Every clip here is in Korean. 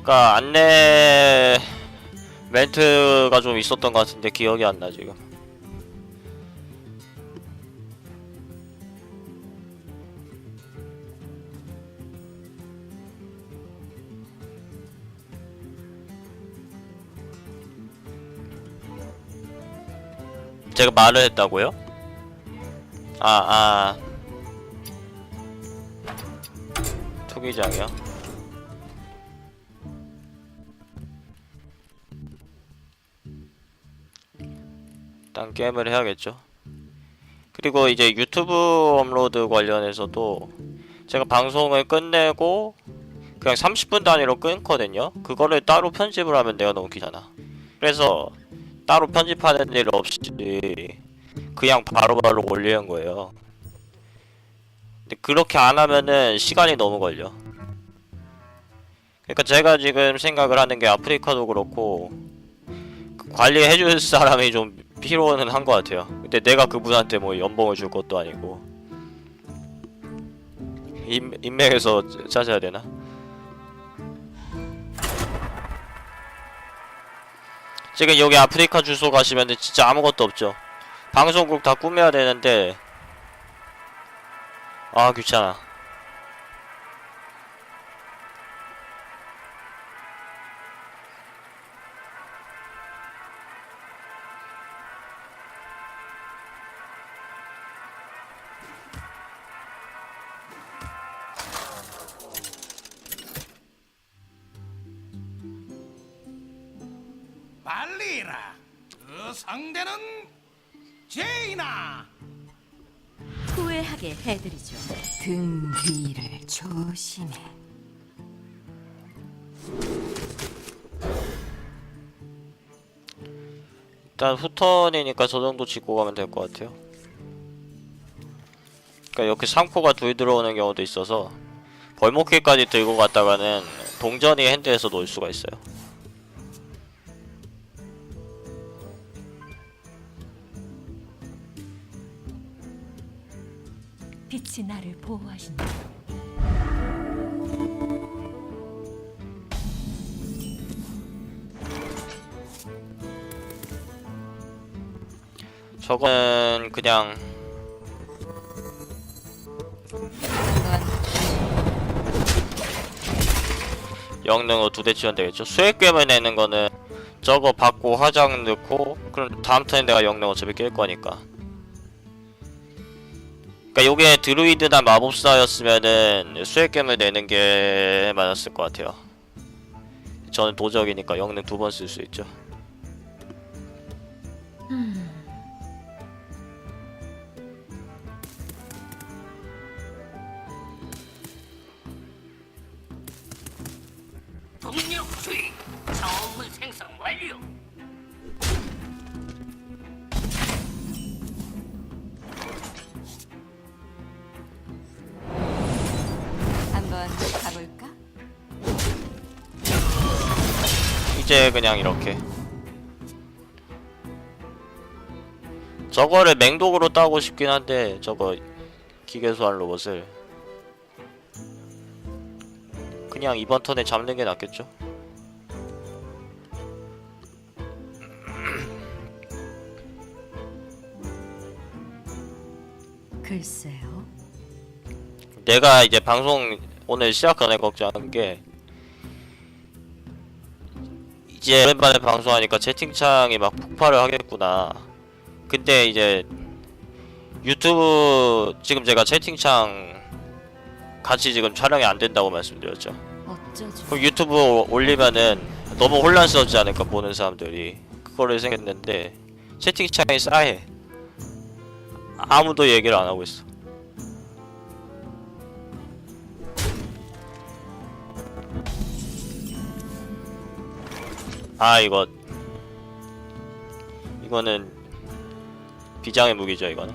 그니까 안내 멘트가 좀 있었던 것 같은데 기억이 안 나 지금. 제가 말을 했다고요? 아, 아. 투기장이요? 일단 게임을 해야겠죠. 그리고 이제 유튜브 업로드 관련해서도 제가 방송을 끝내고 그냥 30분 단위로 끊거든요. 그거를 따로 편집을 하면 내가 너무 귀찮아. 그래서 따로 편집하는 일 없이 그냥 바로바로 올리는 거예요. 근데 그렇게 안 하면은 시간이 너무 걸려. 그러니까 제가 지금 생각을 하는 게 아프리카도 그렇고 그 관리해줄 사람이 좀 필요는 한 것 같아요. 근데 내가 그분한테 뭐 연봉을 줄 것도 아니고 인, 인맥에서 찾아야 되나? 지금 여기 아프리카 주소 가시면은 진짜 아무것도 없죠. 방송국 다 꾸며야 되는데 아 귀찮아. 빨리라. 그 상대는 제이나. 후회하게 해드리죠. 등 뒤를 조심해. 일단 후턴이니까 저 정도 짚고 가면 될 것 같아요. 그러니까 이렇게 상포가 둘 들어오는 경우도 있어서 벌목기까지 들고 갔다가는 동전이 핸드에서 놓을 수가 있어요. 빛이 나를 보호하신다. 저거는 그냥 영능으로 두대 치면 되겠죠. 수액 괴물 내는 거는 저거 받고 화장 넣고 그럼 다음 턴에 내가 영능 어차피 깰 거니까. 그러니까 요게 드루이드나 마법사였으면은 수액괴물 내는 게 맞았을 것 같아요. 저는 도적이니까 영능 두 번 쓸 수 있죠. 동 이제 그냥 이렇게. 저거를 맹독으로 따고 싶긴 한데 저거 기계소환 로봇을. 그냥 이번 턴에 잡는 게 낫겠죠? 글쎄요. 내가 이제 방송 오늘 시작 전에 걱정하는 게 이제 오랜만에 방송하니까 채팅창이 막 폭발을 하겠구나. 근데 이제 유튜브 지금 제가 채팅창 같이 지금 촬영이 안 된다고 말씀드렸죠. 그럼 유튜브 올리면은 너무 혼란스럽지 않을까 보는 사람들이 그거를 생각했는데 채팅창이 싸해. 아무도 얘기를 안 하고 있어. 아 이거. 이거는 비장의 무기죠 이거는.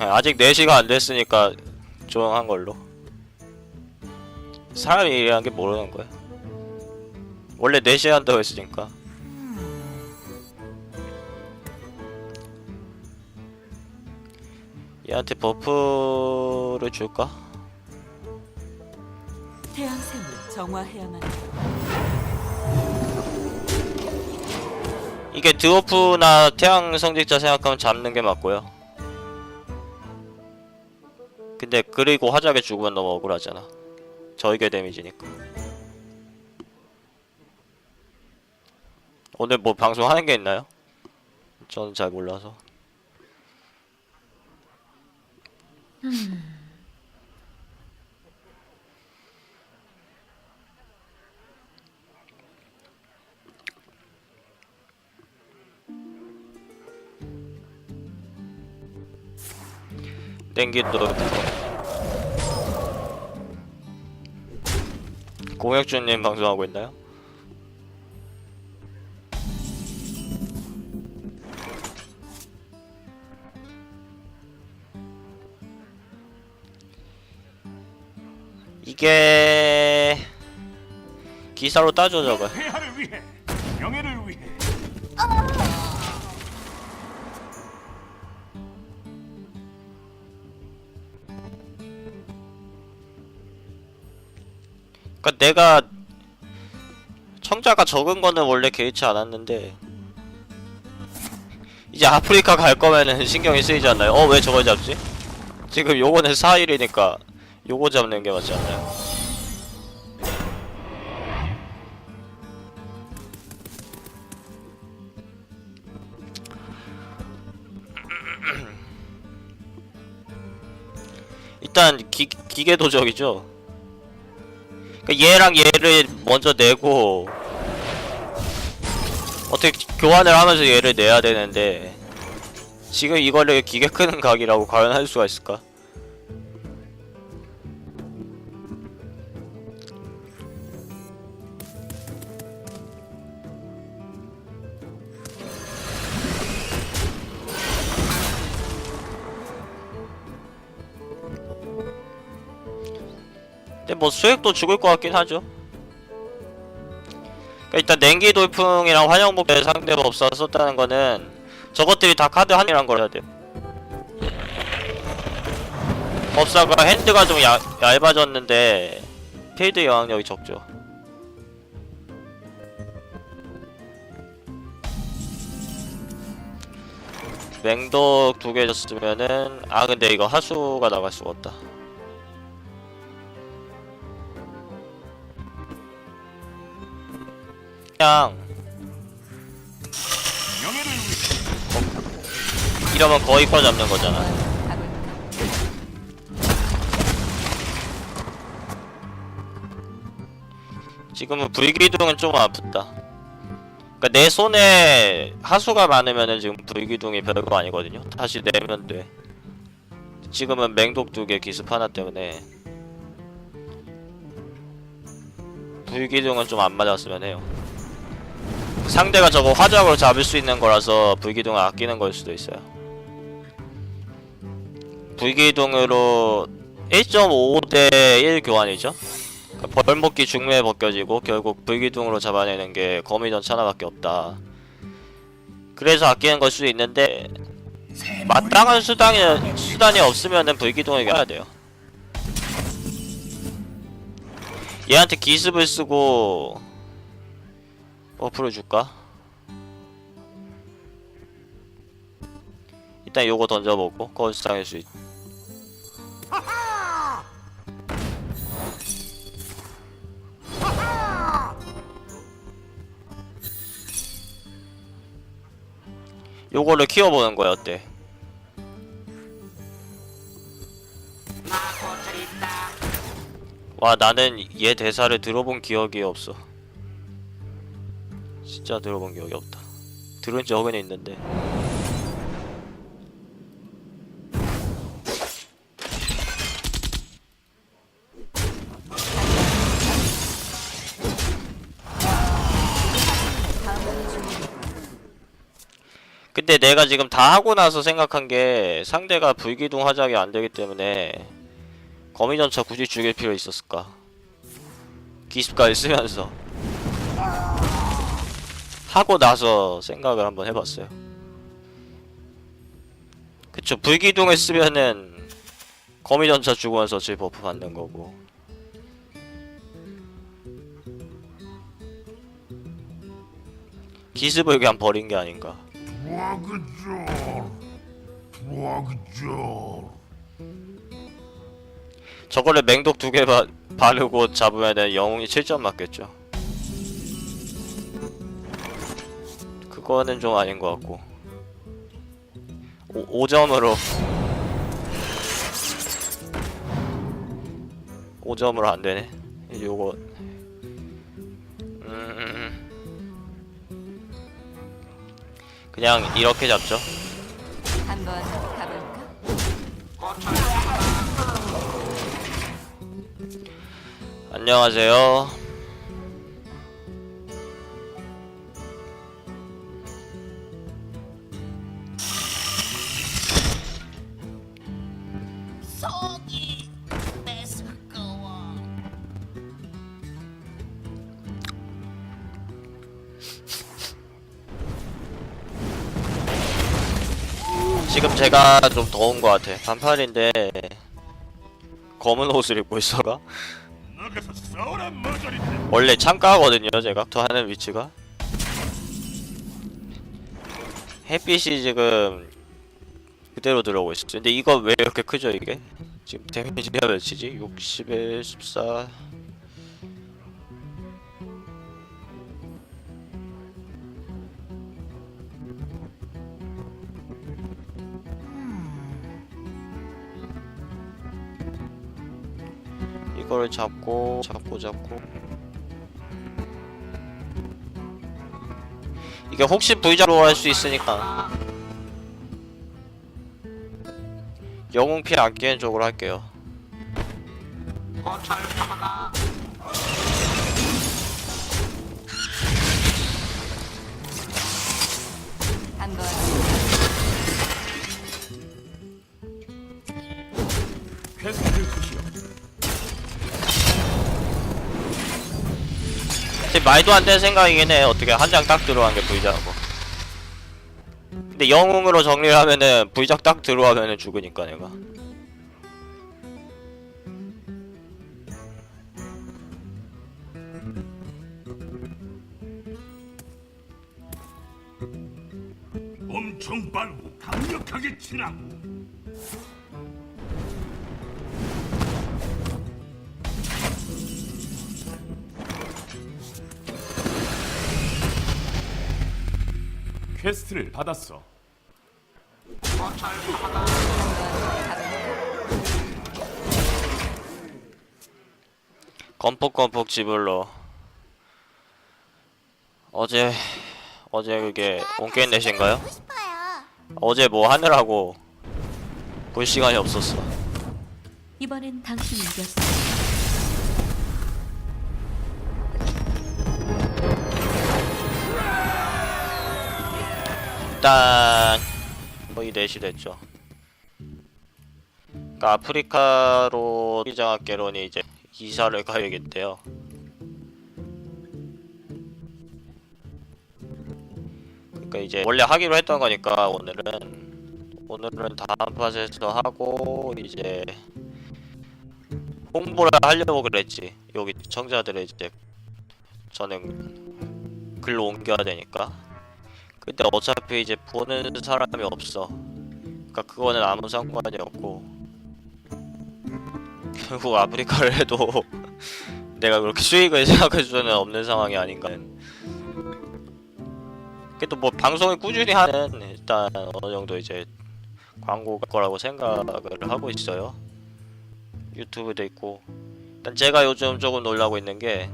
아, 아직 4시가 안 됐으니까 조용한 걸로. 사람이 이래한 게 모르는 거야. 원래 4시에 한다고 했으니까. 얘한테 버프를 줄까? 태양샘을 정화해야만 해. 이게 드워프나 태양 성직자 생각하면 잡는 게 맞고요. 근데 그리고 화작에 죽으면 너무 억울하잖아. 저에게 데미지니까. 오늘 뭐 방송 하는 게 있나요? 저는 잘 몰라서. 땡기도 공혁준님 방송하고 있나요? 이게 기사로 따져 저거 그러니까 내가 청자가 적은 거는 원래 개의치 않았는데 이제 아프리카 갈 거면은 신경이 쓰이지 않나요? 어 왜 저걸 잡지? 지금 요거는 4일이니까 요거 잡는 게 맞지 않나요? 일단 기, 기계 도적이죠. 그러니까 얘랑 얘를 먼저 내고 어떻게 교환을 하면서 얘를 내야 되는데 지금 이거를 기계 끄는 각이라고 과연 수가 있을까? 뭐 수액도 죽을 것 같긴 하죠. 그러니까 일단 냉기 돌풍이랑 환영복에 상대가 없어 썼다는 거는 저것들이 다 카드 한이란 걸 해야 돼요. 법사가 핸드가 좀 얇, 얇아졌는데 필드 영향력이 적죠. 맹독 두 개 줬으면은 아 근데 이거 하수가 나갈 수가 없다. 그냥. 이러면 거의 퍼 잡는 거잖아. 지금은 불기둥은 좀 아프다. 그러니까 내 손에 하수가 많으면은 지금 불기둥이 별거 아니거든요. 다시 내면 돼. 지금은 맹독 두 개 기습 하나 때문에 불기둥은 좀 안 맞았으면 해요. 상대가 저거 화작으로 잡을 수 있는 거라서 불기둥을 아끼는 걸 수도 있어요. 불기둥으로 1.5대 1 교환이죠. 그러니까 벌목기 중매에 벗겨지고 결국 불기둥으로 잡아내는 게 거미전 하나밖에 없다. 그래서 아끼는 걸 수도 있는데 마땅한 수단이 수단이 없으면 은 불기둥을 해야 돼요. 얘한테 기습을 쓰고 버프를 줄까? 일단 요거 던져보고 거스당일 수 있. 요거를 키워보는 거야 어때? 와 나는 얘 대사를 들어본 기억이 없어 진짜 들어본 기억이 없다. 들은 적은 있는데. 근데 내가 지금 다 하고 나서 생각한 게 상대가 불기둥 화작이 안 되기 때문에 거미전차 굳이 죽일 필요 있었을까? 기습까지 쓰면서 하고 나서 생각을 한번 해봤어요. 그쵸 불기둥을 쓰면은 거미전차 주고와서 질 버프 받는 거고. 기습을 그냥 버린 게 아닌가. 저걸로 맹독 두 개 바르고 잡으면 영웅이 7점 맞겠죠. 그거는 좀 아닌 것 같고. 5, 5점으로 5점으로 안 되네. 요거 음, 그냥 이렇게 잡죠. 한번 가볼까? 안녕하세요. 제가 좀 더운 것 같아. 반팔인데 검은 옷을 입고 있어가. 원래 창가거든요, 제가 저 하는 위치가. 햇빛이 지금 그대로 들어오고 있어. 근데 이거 왜 이렇게 크죠, 이게? 지금 데미지가 몇이지? 60에 14. 이거를 잡고 잡고 잡고. 이게 혹시 V자로 할 수 있으니까. 영웅 피안 끼는 쪽으로 할게요. 한번 지금 말도 안 되는 생각이긴 해. 어떻게 한 장 딱 들어간 게 V자고. 근데 영웅으로 정리를 하면은 V작 딱 들어가면은 죽으니까 내가. 엄청 빠르고 강력하게 치라고. 퀘스트를 받았어. 건폭건폭 지불러 어제 어제 그게 온게임 내신가요? 어제 뭐 하느라고 볼 시간이 없었어 이번엔 당신이 이겼어 일단 거의 4시 됐죠. 그러니까 아프리카로 기장학개론이 이제 이사를 가야겠대요. 그러니까 이제 원래 하기로 했던 거니까 오늘은 오늘은 다음 팟에서 하고 이제 홍보를 하려고 그랬지. 여기 시청자들의 이제 저는 글로 옮겨야 되니까 근데 어차피 이제 보는 사람이 없어. 그러니까 그거는 아무 상관이 없고 결국 아프리카를 해도 내가 그렇게 수익을 생각할 수는 없는 상황이 아닌가는. 그래도 뭐 방송을 꾸준히 하는 일단 어느 정도 이제 광고가 거라고 생각을 하고 있어요. 유튜브도 있고 일단 제가 요즘 조금 놀라고 있는 게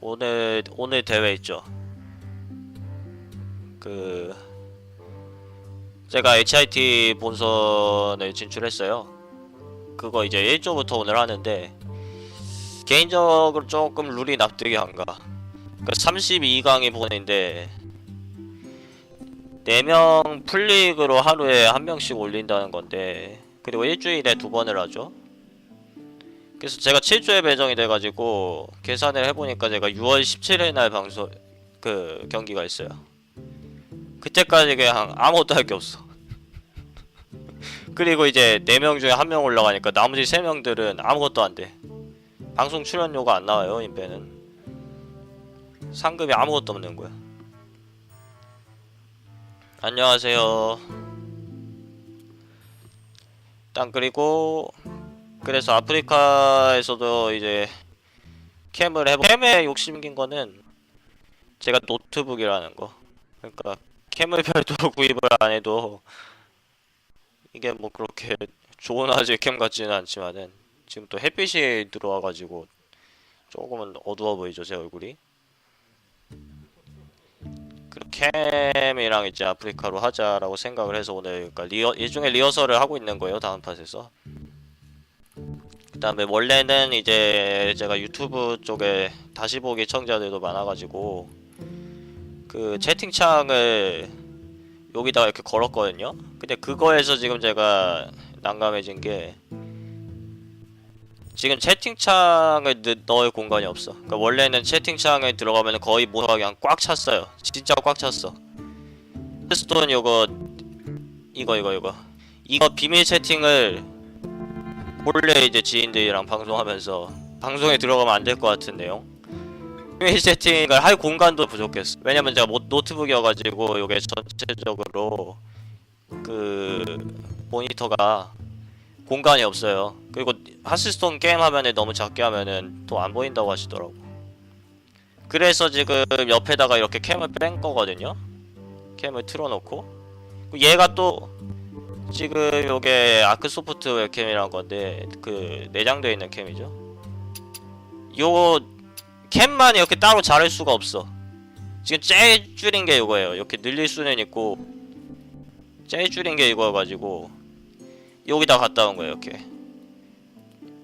오늘 오늘 대회 있죠. 그 제가 HIT 본선을 진출했어요. 그거 이제 1조부터 오늘 하는데 개인적으로 조금 룰이 납득이 안 가. 그러니까 32강이 본인데 4명 풀리그로 하루에 한 명씩 올린다는 건데 그리고 일주일에 두 번을 하죠. 그래서 제가 7조에 배정이 돼가지고 계산을 해보니까 제가 6월 17일 날 방송 그 경기가 있어요. 그때까지 그냥 아무것도 할 게 없어. 그리고 이제 4명 중에 한명 올라가니까 나머지 3명들은 아무것도 안 돼. 방송 출연료가 안 나와요, 인베는. 상급이 아무것도 없는 거야. 안녕하세요. 일단 그리고 그래서 아프리카에서도 이제 캠을 해보 캠에 욕심긴 거는 제가 노트북이라는 거 그러니까 캠을 별도로 구입을 안 해도 이게 뭐 그렇게 좋은 화질 캠 같지는 않지만은 지금 또 햇빛이 들어와가지고 조금은 어두워 보이죠 제 얼굴이? 그 캠이랑 이제 아프리카로 하자라고 생각을 해서 오늘 그러니까 리허 일종의 리허설을 하고 있는 거예요 다음 팟에서. 그 다음에 원래는 이제 제가 유튜브 쪽에 다시 보기 청자들도 많아가지고 그 채팅창을 여기다가 이렇게 걸었거든요 근데 그거에서 지금 제가 난감해진 게 지금 채팅창을 넣- 넣을 공간이 없어. 그러니까 원래는 채팅창에 들어가면 거의 모두가 그냥 꽉 찼어요. 진짜 꽉 찼어. 스톤 요거 이거 이거 이거 이거 비밀 채팅을 몰래 이제 지인들이랑 방송하면서 방송에 들어가면 안 될 것 같은 내용. 비밀 채팅을 할 공간도 부족했어. 왜냐면 제가 모- 노트북이어가지고 요게 전체적으로 그 모니터가 공간이 없어요. 그리고 하스스톤 게임 화면을 너무 작게 하면은 또 안 보인다고 하시더라고. 그래서 지금 옆에다가 이렇게 캠을 뺀 거거든요. 캠을 틀어놓고 얘가 또 지금 요게 아크 소프트 웹캠이라는 건데 그 내장되어 있는 캠이죠. 요 캠만 이렇게 따로 자를 수가 없어. 지금 제일 줄인 게 이거예요. 이렇게 늘릴 수는 있고 제일 줄인 게 이거여가지고 여기다 갖다 놓은 거예요 이렇게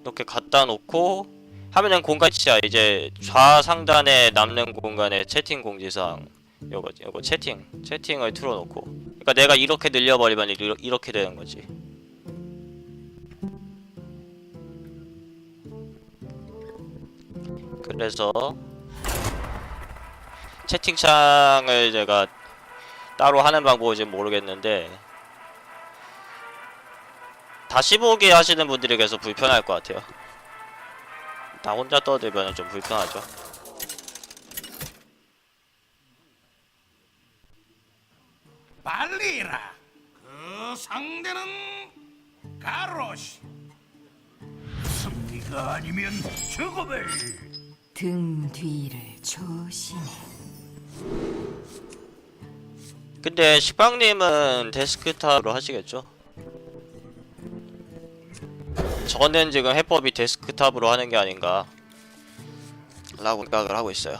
이렇게 갖다 놓고 하면은 공간치야 이제 좌상단에 남는 공간에 채팅 공지사항 요거 요거 채팅 채팅을 틀어놓고 그러니까 내가 이렇게 늘려버리면 이렇게 되는 거지 그래서 채팅창을 제가 따로 하는 방법을 지금 모르겠는데 다시 보기 하시는 분들이 계속 불편할 것 같아요. 나 혼자 떠들면 좀 불편하죠. 빨리라. 그 상대는 가로시. 승리가 아니면 죽음을. 등 뒤를 조심해. 근데 식빵님은 데스크탑으로 하시겠죠? 저는 지금 해법이 데스크탑으로 하는 게 아닌가 라고 생각을 하고 있어요.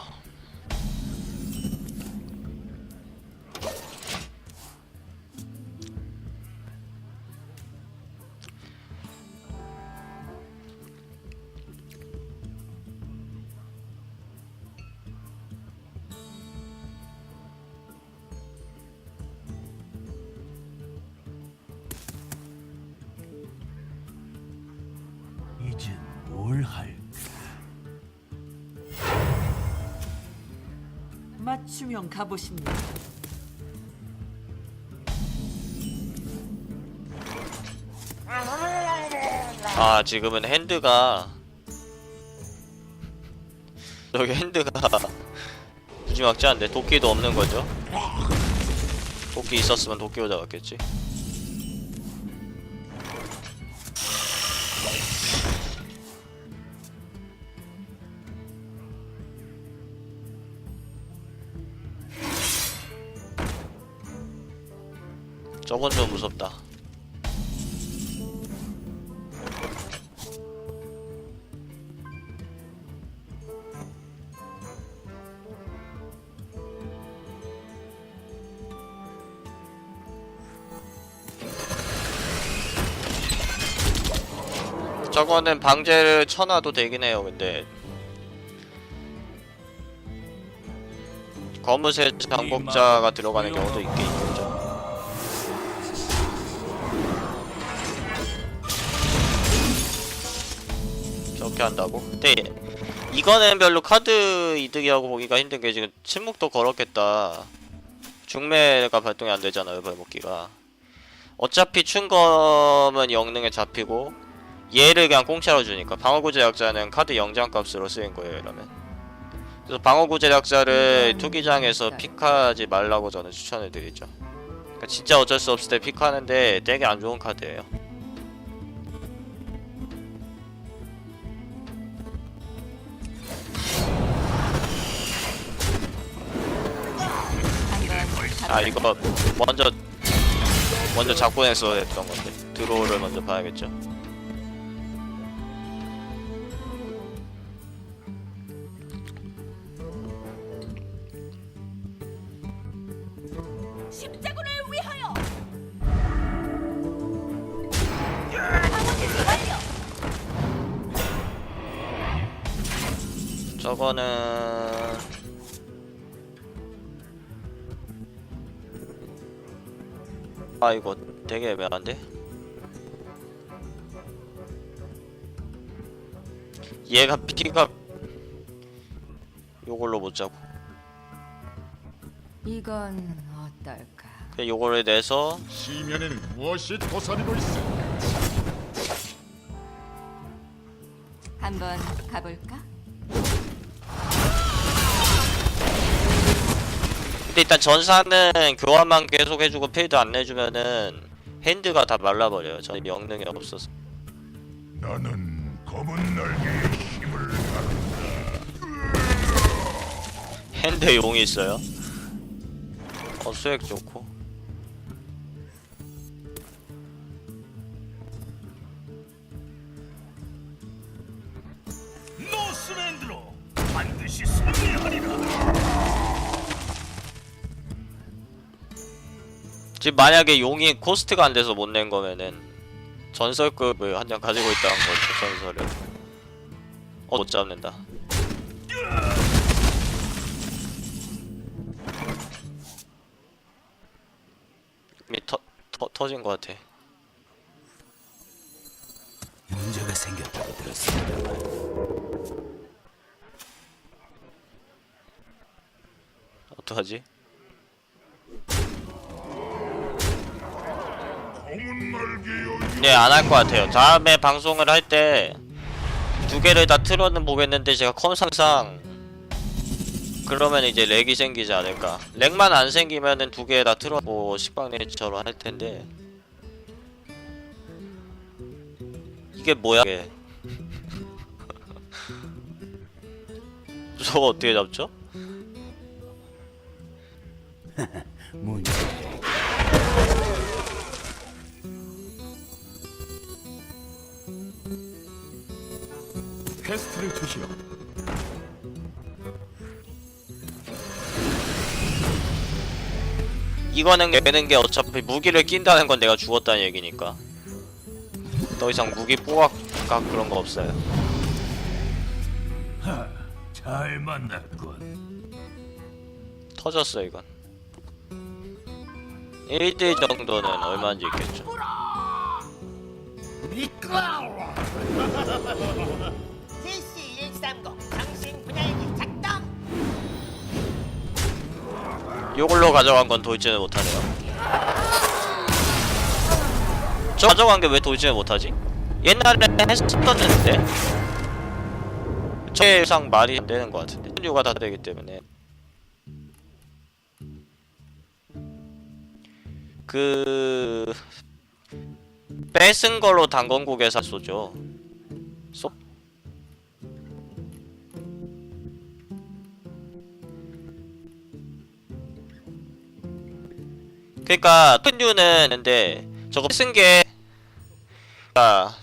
맞춤형 가보십니다. 아 지금은 핸드가 여기 핸드가 무지막지한데 도끼도 없는 거죠? 도끼 있었으면 도끼로 잡았겠지. 저건 좀 무섭다. 저거는 방제를 쳐놔도 되긴 해요 근데 검은색 장복자가 들어가는 경우도 있긴 저렇게 한다고? 근데 이거는 별로 카드 이득이라고 보기가 힘든 게 지금 침묵도 걸었겠다 중매가 발동이 안 되잖아요 발목기가 어차피 충검은 영능에 잡히고 얘를 그냥 공짜로 주니까 방어구 제약자는 카드 영장 값으로 쓰인 거예요 이러면 그래서 방어구 제작자를 투기장에서 픽하지 말라고 저는 추천을 드리죠. 그러니까 진짜 어쩔 수 없을 때 픽하는데 되게 안 좋은 카드예요. 아 이거 먼저 먼저 했어야 했던 건데 드로우를 먼저 봐야겠죠. 십자군을 위하여. 저거는 아 이거 되게 애매한데 얘가 피가 요걸로 못 자고 이건 어떨까? 그냥 요거를 내서 시면에는 무엇이 도사리고 있어? 한번 가볼까? 근데 일단 전사는 교환만 계속 해주고 필드 안 내주면은 핸드가 다 말라버려요. 저는 영능이 없어서. 나는 검은 날개의 힘을 핸드 용이 있어요? 어 수액 좋고 지금 만약에 용이 코스트가 안 돼서 못 낸 거면은 전설급을 한 장 가지고 있다는 거죠 전설을 어, 못 잡는다 이미 터, 터, 터진 거 같아 문제가 생겼다고 들었습니다. 어떡하지? 검은 날개여 네, 안 할 것 같아요. 다음에 방송을 할 때 두 개를 다 틀어는 보겠는데 제가 컴상상 그러면 이제 렉이 생기지 않을까. 렉만 안 생기면은 두 개 다 틀어 뭐 식빵내처럼 할 텐데 이게 뭐야? 이게. 저거 어떻게 잡죠? 문제. 퀘스트를 주시오. 이거는 내는 게 어차피 무기를 낀다는 건 내가 죽었다는 얘기니까 더 이상 무기 뽀각각 그런 거 없어요. 하, 잘 만났군. 터졌어 이건 1대 정도는 얼마인지 있겠죠 CC 요걸로 가져간 건 돌진을 못하네요. 저 가져간 게 왜 돌진을 못하지? 옛날에 했었는데 저상 말이 안 되는 것 같은데. 이유가 다 되기 때문에. 그 뺏은 걸로 당건국에서 쏘죠. 쏘 그러니까 큰 이유는 근데 저거 쓴게 아,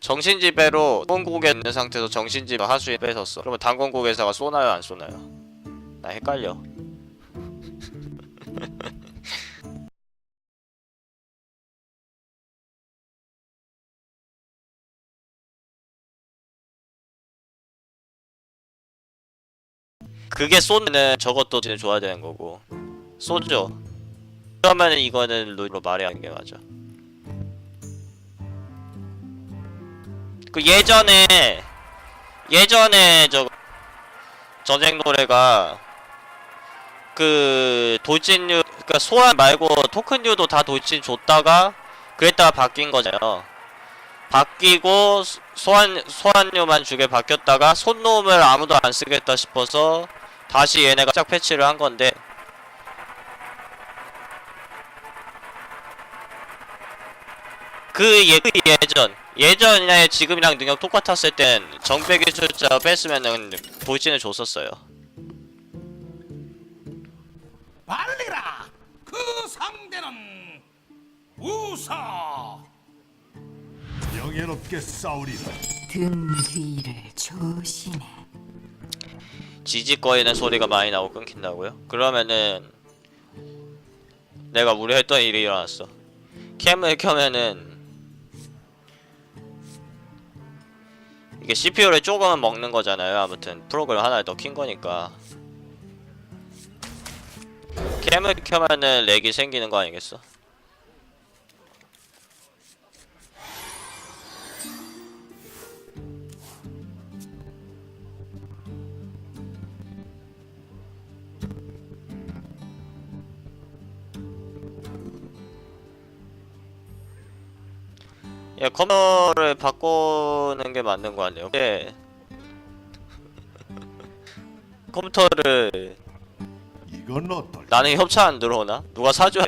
정신지배로 당건국에 있는 상태에서 정신지배 하수에 뺏었어. 그러면 당건국 회사가 쏘나요 안 쏘나요? 나 헷갈려. 그게 쏘면은 저것도 진짜 좋아야 되는 거고. 쏘죠 그러면은 이거는 룰로 말해야 하는 게 맞아. 그 예전에 예전에 저 전쟁 노래가 그 돌진류 그러니까 소환 말고 토큰류도 다 돌진 줬다가 그랬다가 바뀐 거잖아요. 바뀌고 소- 소환 소환류만 주게 바뀌었다가 손놈을 아무도 안 쓰겠다 싶어서 다시 얘네가 짝 패치를 한 건데 그, 예, 그 예전 예전에 지금이랑 능력 똑같았을 땐 정배 기술자 뺐으면은 돌진을 줬었어요 발리라. 그 상대는 우사. 영예롭게 싸우리라. 등 뒤를 조심해. 지직거리는 소리가 많이 나고 끊긴다고요? 그러면은 내가 무리했던 일이 일어났어 캠을 켜면은 이게 CPU를 조금은 먹는 거잖아요 아무튼 프로그램 하나를 더 킨 거니까 캠을 켜면은 렉이 생기는 거 아니겠어? 야 컴퓨터를 바꾸는 게 맞는 거 같네요. 예. 컴퓨터를 이건 어떨? 나는 협찬 안 들어오나? 누가 사줘?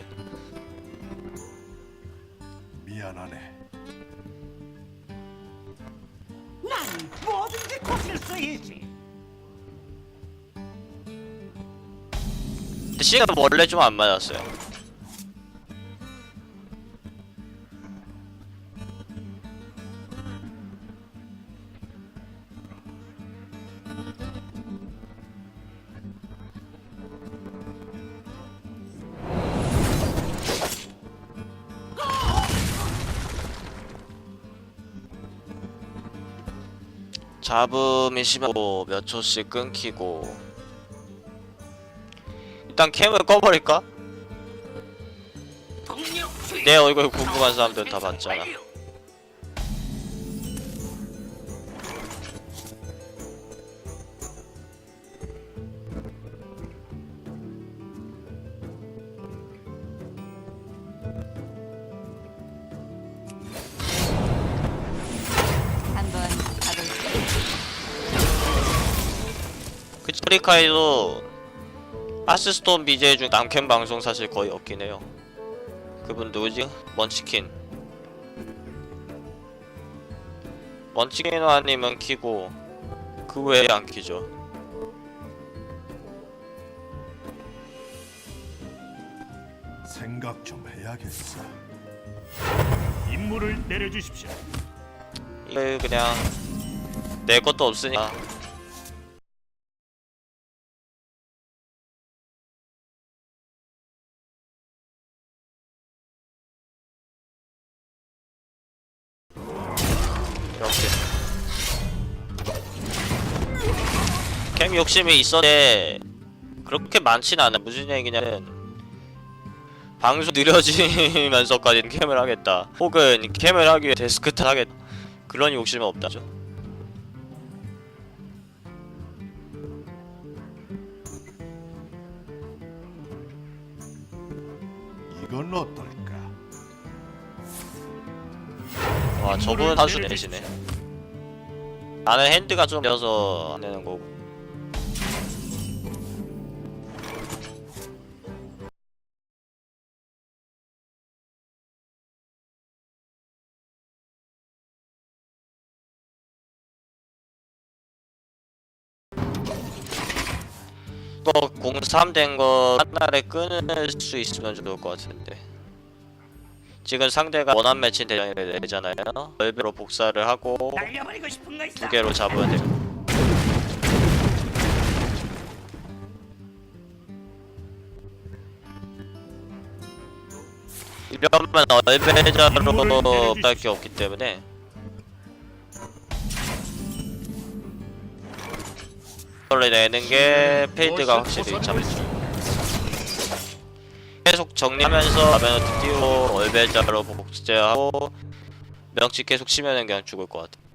미안하네. 난 뭐든지 고칠 수 있지. 근데 C가 원래 좀 안 맞았어요. 잡음이 심하고 몇 초씩 끊기고 일단 캠을 꺼버릴까? 내 얼굴 궁금한 사람들 다 봤잖아. 그 프리카이도 아스스톤 BJ 중 남캠 방송 사실 거의 없긴 해요. 그분 누구지? 먼치킨. 먼치킨아님은 키고 그 외에 안 키죠. 생각 좀 해야겠어. 임무를 내려주십시오. 이거 그냥 내 것도 없으니까 이렇게. 캠 욕심이 있었는데 그렇게 많진 않아. 무슨 얘기냐면 방송 느려지면서까지 캠을 하겠다. 혹은 캠을 하기 위해 데스크탑 하겠다. 그런 욕심은 없다죠 이건 어떨까? 와 저분 한수 내시네. 나는 핸드가 좀 려서 안 되는 거고. 이거 03 된 거 한날에 끊을 수 있으면 좋을 것 같은데 지금 상대가 원한 매치 대장이 되잖아요. 월배로 복사를 하고 날려버리고 싶은 거 있어. 두 개로 잡으면 돼요. 이러면 얼배자로 할게 없기 때문에 이걸 내는 게 페이드가 확실히 참 계속 정리하면서 가면을 띄우고 얼배자로 복제하고 명치 계속 치면은 그냥 죽을 것 같아.